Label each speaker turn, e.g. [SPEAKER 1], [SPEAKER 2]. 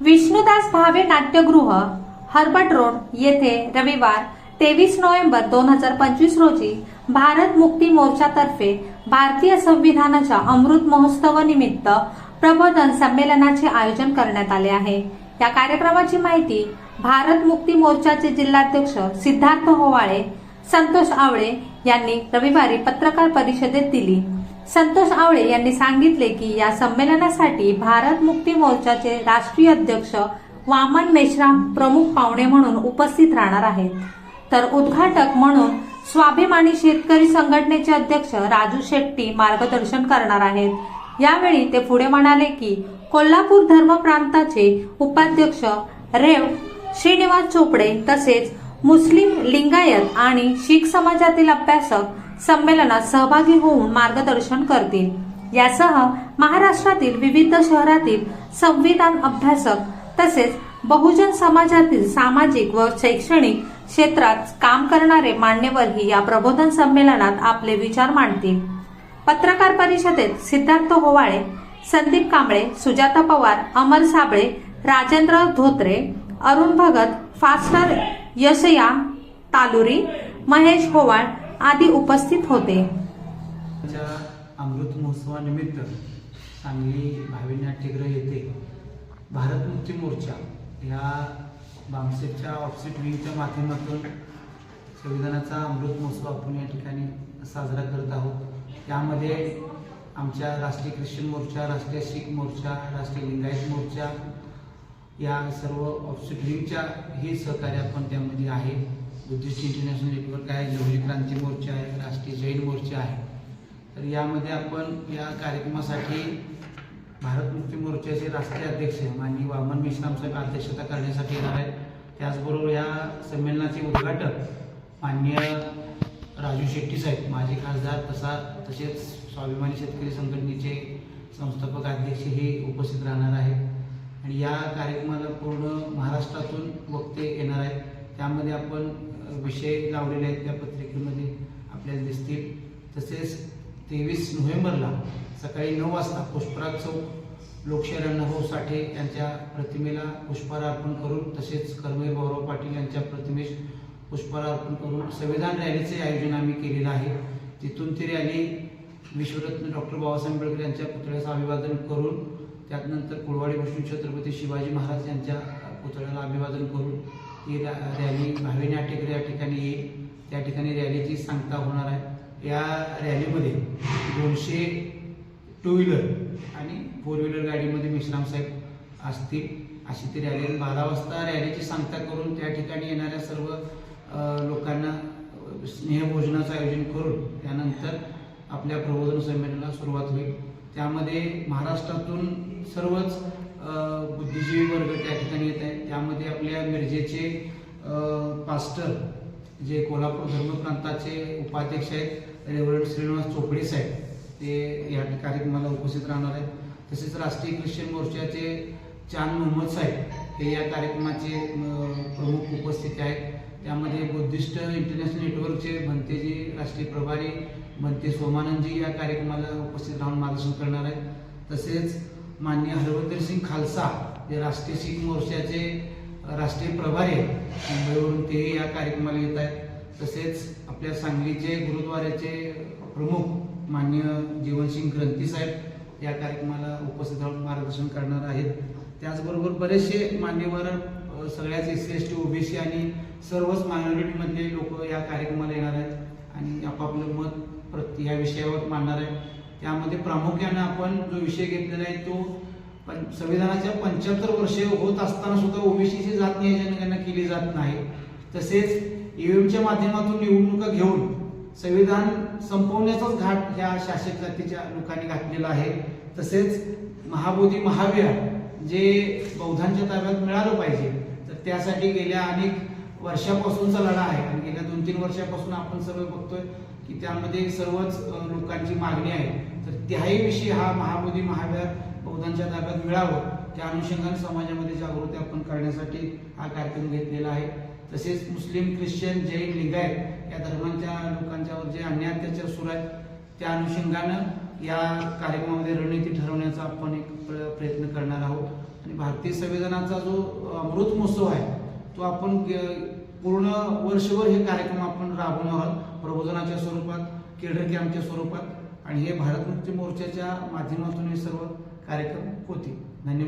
[SPEAKER 1] विष्णुदास भावे नाट्यगृह Herbert road येथे रविवार तेवीस नोव्हेंबर दोन हजार पंचवीस रोजी भारत मुक्ती मोर्चातर्फे भारतीय संविधानाच्या अमृत महोत्सव निमित्त प्रबोधन संमेलनाचे आयोजन करण्यात आले आहे. या कार्यक्रमाची माहिती भारत मुक्ती मोर्चाचे जिल्हाध्यक्ष सिद्धार्थ होवाळे संतोष आवळे यांनी रविवारी पत्रकार परिषदेत दिली. संतोष आवळे यांनी सांगितले की या संमेलनासाठी भारत मुक्ती मोर्चाचे राष्ट्रीय अध्यक्ष वामन मेश्राम प्रमुख पाहुणे म्हणून उपस्थित राहणार आहेत. तर उद्घाटक म्हणून स्वाभिमानी शेतकरी संघटनेचे अध्यक्ष राजू शेट्टी मार्गदर्शन करणार आहेत. यावेळी ते पुढे म्हणाले की कोल्हापूर धर्म प्रांताचे उपाध्यक्ष रेव श्रीनिवास चोपडे तसेच मुस्लिम लिंगायत आणि शीख समाजातील अभ्यासक संमेलनात सहभागी होऊन मार्गदर्शन करतील. यासह महाराष्ट्रातील विविध शहरातील संविधान अभ्यासक तसेच बहुजन समाजातील सामाजिक व शैक्षणिक क्षेत्रात काम करणारे मान्यवरही या प्रबोधन संमेलनात आपले विचार मांडतील. पत्रकार परिषदेत सिद्धार्थ होवाळे संदीप कांबळे सुजाता पवार अमर साबळे राजेंद्र धोत्रे अरुण भगत फास्टर यशया तालुरी महेश होवाळ आदी उपस्थित होते.
[SPEAKER 2] अमृत महोत्सवानिमित्त सांगली भावी नाट्यगृह येथे भारत मुक्ती मोर्चा या बामसेटच्या ऑफसेट विंगच्या माध्यमातून संविधानाचा अमृत महोत्सव आपण या ठिकाणी साजरा करत आहोत. त्यामध्ये आमच्या राष्ट्रीय ख्रिश्चन मोर्चा राष्ट्रीय शीख मोर्चा राष्ट्रीय लिंगायत मोर्चा या सर्व ऑफसेट विंगच्या हे सहकार्य आपण त्यामध्ये आहे. बुद्धिस्ट इंटरनॅशनल नेटवर्क आहे लवली क्रांती मोर्चा आहे राष्ट्रीय जैन मोर्चा आहे. तर यामध्ये आपण या कार्यक्रमासाठी भारत मुक्ती मोर्चाचे राष्ट्रीय अध्यक्ष माननीय वामन मिश्राम साहेब अध्यक्षता करण्यासाठी येणार आहेत. त्याचबरोबर या संमेलनाचे उद्घाटक माननीय राजू शेट्टी साहेब माजी खासदार तसा तसेच स्वाभिमानी शेतकरी संघटनेचे संस्थापक अध्यक्ष हे उपस्थित राहणार आहेत. आणि या कार्यक्रमाला पूर्ण महाराष्ट्र त्यामध्ये आपण विषय लावलेले आहेत त्या पत्रिकेमध्ये आपल्याला दिसतील. तसेच तेवीस नोव्हेंबरला सकाळी नऊ वाजता पुष्पराज चौक लोकशाही अण्णाभाऊ साठे यांच्या प्रतिमेला पुष्पहार अर्पण करून तसेच कर्मवीर भाऊराव पाटील यांच्या प्रतिमेस पुष्पहार अर्पण करून संविधान रॅलीचे आयोजन आम्ही केलेलं आहे. तिथून ती रॅली विश्वरत्न डॉक्टर बाबासाहेब आंबेडकर यांच्या पुतळ्याचं अभिवादन करून त्यानंतर कुळवाडी भूषण छत्रपती शिवाजी महाराज यांच्या पुतळ्याला अभिवादन करून ती रॅ- रॅली भावी नाट्यगृह या ठिकाणी येईल त्या ठिकाणी रॅलीची सांगता होणार आहे. या रॅलीमध्ये दोनशे टू व्हीलर आणि फोर व्हीलर गाडीमध्ये मेश्राम साहेब असतील. अशी ती रॅली बारा वाजता रॅलीची सांगता करून त्या ठिकाणी येणाऱ्या सर्व लोकांना स्नेहभोजनाचं आयोजन करून त्यानंतर आपल्या प्रबोधन संमेलनाला सुरुवात होईल. त्यामध्ये महाराष्ट्रातून सर्वच बुद्धिजीवी वर्ग त्या ठिकाणी येत आहे. त्यामध्ये आपल्या मिरजेचे पास्टर जे कोल्हापूर धर्म प्रांताचे उपाध्यक्ष आहेत रेव्हरंड श्रीनिवास चोपडे साहेब ते या कार्यक्रमाला उपस्थित राहणार आहेत. तसेच राष्ट्रीय ख्रिश्चन मोर्चाचे चांद मोहम्मद साहेब हे या कार्यक्रमाचे प्रमुख उपस्थित आहेत. त्यामध्ये बुद्धिस्ट इंटरनॅशनल नेटवर्कचे भंतेजी राष्ट्रीय प्रभारी भंते सोमानंदजी या कार्यक्रमाला उपस्थित राहून मार्गदर्शन करणार आहेत. तसेच माननीय हरविंदर सिंग खालसा जे राष्ट्रीय शीख मोर्चाचे राष्ट्रीय प्रभारी आहेत मुंबईवरून तेही या कार्यक्रमाला येत आहेत. तसेच आपल्या सांगलीचे गुरुद्वाऱ्याचे प्रमुख माननीय जीवनसिंग ग्रंथी साहेब या कार्यक्रमाला उपस्थित राहून मार्गदर्शन करणार आहेत. त्याचबरोबर बरेचसे मान्यवर सगळ्याच S C S T OBC आणि सर्वच मायनॉरिटीमधले लोक या कार्यक्रमाला येणार आहेत आणि आपापलं मत प्रति या विषयावर मांडणार आहे त्यामध्ये प्रामुख्यानं आपण जो विषय घेतलेला आहे तो पण संविधानाच्या पंच्याहत्तर वर्षे होत असताना सुद्धा ओबीसीची जात नियोजन केली जात नाही. तसेच ईव्हीएमच्या माध्यमातून निवडणुका घेऊन संविधान संपवण्याचाच घाट ह्या शासक जातीच्या लोकांनी घातलेला आहे. तसेच महाबोधी महाविहार जे बौद्धांच्या ताब्यात मिळालं पाहिजे तर त्यासाठी गेल्या अनेक वर्षापासूनचा लढा आहे. आणि तीन वर्षापासून आपण सर्व बघतोय की त्यामध्ये सर्वच लोकांची मागणी आहे. तर त्याही विषयी हा महाबोधी महाव्या बौद्धांच्या ताब्यात मिळावं. त्या अनुषंगाने समाजामध्ये जागृती आपण करण्यासाठी हा कार्यक्रम घेतलेला आहे. तसेच मुस्लिम ख्रिश्चन जैन लिंगायत या धर्मांच्या लोकांच्यावर जे अन्याय अत्याचार सुरू आहेत त्या अनुषंगानं या कार्यक्रमामध्ये रणनीती ठरवण्याचा आपण एक प्रयत्न करणार आहोत. आणि भारतीय संविधानाचा जो अमृत महोत्सव आहे तो आपण पूर्ण वर्षभर हे कार्यक्रम आपण राबवणार आहोत. प्रबोधनाच्या स्वरूपात केडर कॅम्पच्या स्वरूपात आणि हे भारत मुक्ती मोर्चाच्या माध्यमातून हे सर्व कार्यक्रम होतील. धन्यवाद.